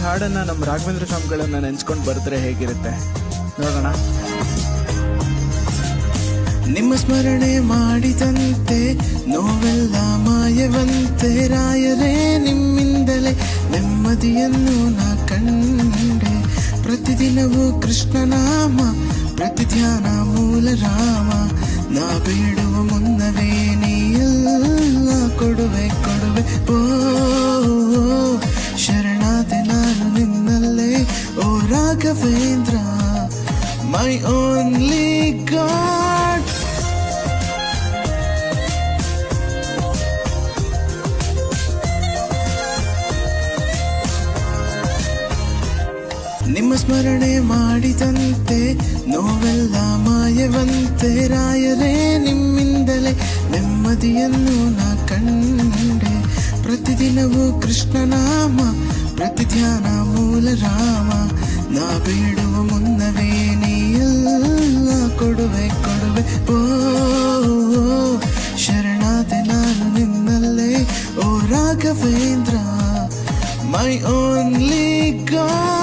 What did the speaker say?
ಹಾಡನ್ನ ನಮ್ಮ ರಾಘವೇಂದ್ರ ಸ್ವಾಮಿಗಳನ್ನ ನೆಂಚ್ಕೊಂಡು ಬರೆದ್ರೆ ಹೇಗಿರುತ್ತೆ? ನೋಡೋಣ. ನಿಮ್ಮ ಸ್ಮರಣೆ ಮಾಡಿದಂತೆ, ನೋವೆಲ್ಲ ಮಾಯವಂತೆ ರಾಯರೇ ನಿಮ್ಮಿಂದಲೇ ನೆಮ್ಮದಿಯನ್ನು ನಾ ಕಂಡೆ. ಪ್ರತಿದಿನವೂ ಕೃಷ್ಣನಾಮ ಪ್ರತಿ ಧ್ಯಾನ ಮೂಲ ರಾಮ, ನಾ ಬೇಡುವ ರಾಘವೇಂದ್ರ ಮೈ ಓನ್ಲಿ ಗಾಡ್ ನಿಮ್ಮ ಸ್ಮರಣೆ ಮಾಡಿದಂತೆ, ನೋವೆಲ್ಲ ಮಾಯವಂತೆ, ರಾಯರೇ ನಿಮ್ಮಿಂದಲೇ ನೆಮ್ಮದಿಯನ್ನು ನಾ ಕಂಡೆ. ಪ್ರತಿದಿನವೂ ಕೃಷ್ಣನಾಮ ಪ್ರತಿ ಧ್ಯಾನ ಮೂಲ ಬೇಡುವ ಮುನ್ನವೇ ನೀ ಎಲ್ಲ ಕೊಡುವೆ ಕೊಡುವೆ ಓ ಶರಣಾದೆ ನಾನು ನಿನ್ನಲ್ಲೇ ಓ ರಾಘವೇಂದ್ರ ಮೈ ಓನ್ಲಿ ಗಾಡ್